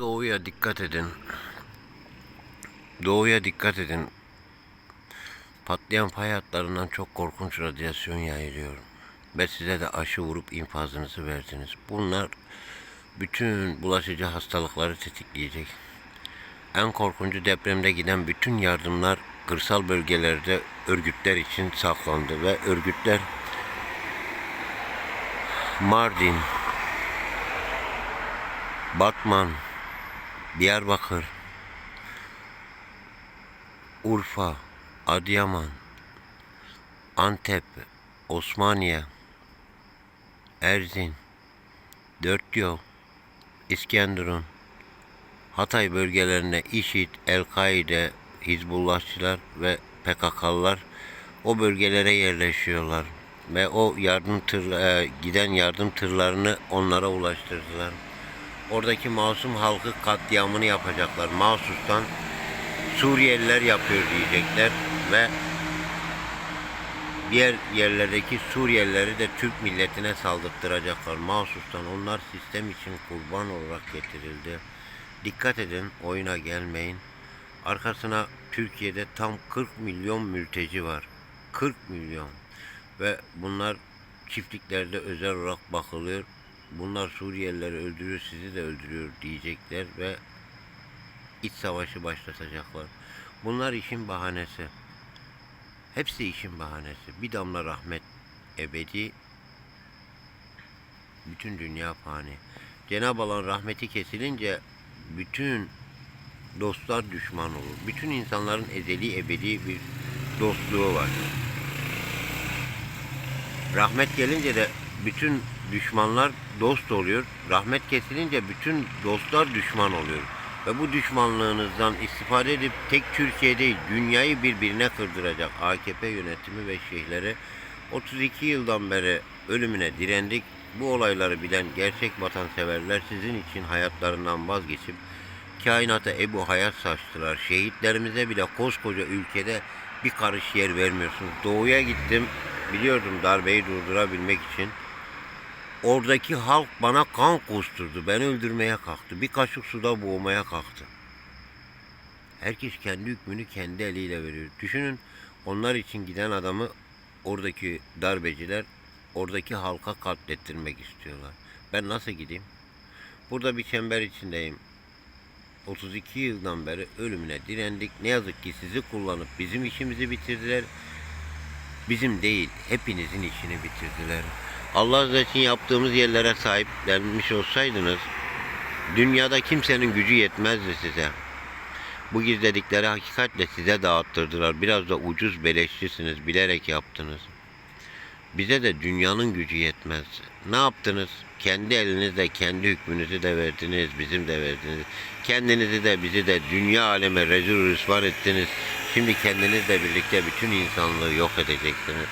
Doğuya dikkat edin. Doğuya dikkat edin. Patlayan fay hatlarından çok korkunç radyasyon yayılıyor. Ve size de aşı vurup infazınızı verdiniz. Bunlar bütün bulaşıcı hastalıkları tetikleyecek. En korkuncu depremde giden bütün yardımlar kırsal bölgelerde örgütler için saklandı ve örgütler Mardin, Batman, Diyarbakır, Urfa, Adıyaman, Antep, Osmaniye, Erzin, Dörtyol, İskenderun, Hatay bölgelerine IŞİD, El-Kaide, Hizbullahçılar ve PKK'lılar o bölgelere yerleşiyorlar ve o yardım tır, e, giden yardım tırlarını onlara ulaştırdılar. Oradaki masum halkı katliamını yapacaklar. Mahsustan Suriyeliler yapıyor diyecekler ve diğer yerlerdeki Suriyelileri de Türk milletine saldırtıracaklar. Mahsustan onlar sistem için kurban olarak getirildi. Dikkat edin oyuna gelmeyin. Arkasına Türkiye'de tam 40 milyon mülteci var. 40 milyon. Ve bunlar çiftliklerde özel olarak bakılıyor. Bunlar Suriyelileri öldürüyor, sizi de öldürüyor diyecekler ve iç savaşı başlatacaklar. Bunlar işin bahanesi. Hepsi işin bahanesi. Bir damla rahmet ebedi, bütün dünya fani. Cenab-ı Allah'ın rahmeti kesilince bütün dostlar düşman olur. Bütün insanların ezeli ebedi bir dostluğu var. Rahmet gelince de bütün düşmanlar dost oluyor. Rahmet kesilince bütün dostlar düşman oluyor. Ve bu düşmanlığınızdan istifade edip tek Türkiye değil dünyayı birbirine kırdıracak AKP yönetimi ve şeyhleri 32 yıldan beri ölümüne direndik. Bu olayları bilen gerçek vatanseverler sizin için hayatlarından vazgeçip kainata Ebu Hayat saçtılar. Şehitlerimize bile koskoca ülkede bir karış yer vermiyorsunuz. Doğuya gittim. Biliyordum darbeyi durdurabilmek için. Oradaki halk bana kan kusturdu. Beni öldürmeye kalktı. Bir kaşık suda boğmaya kalktı. Herkes kendi hükmünü kendi eliyle veriyor. Düşünün onlar için giden adamı oradaki darbeciler oradaki halka katlettirmek istiyorlar. Ben nasıl gideyim? Burada bir çember içindeyim. 32 yıldan beri ölümüne direndik. Ne yazık ki sizi kullanıp bizim işimizi bitirdiler. Bizim değil, hepinizin işini bitirdiler. Allah rızası için yaptığımız yerlere sahiplenmiş olsaydınız, dünyada kimsenin gücü yetmezdi size. Bu gizledikleri hakikatle size dağıttırdılar. Biraz da ucuz beleşçisiniz, bilerek yaptınız. Bize de dünyanın gücü yetmez. Ne yaptınız? Kendi elinizle kendi hükmünüzü de verdiniz, bizim de verdiniz. Kendinizi de bizi de dünya aleme rezil rüsvan ettiniz. Şimdi kendinizle birlikte bütün insanlığı yok edeceksiniz.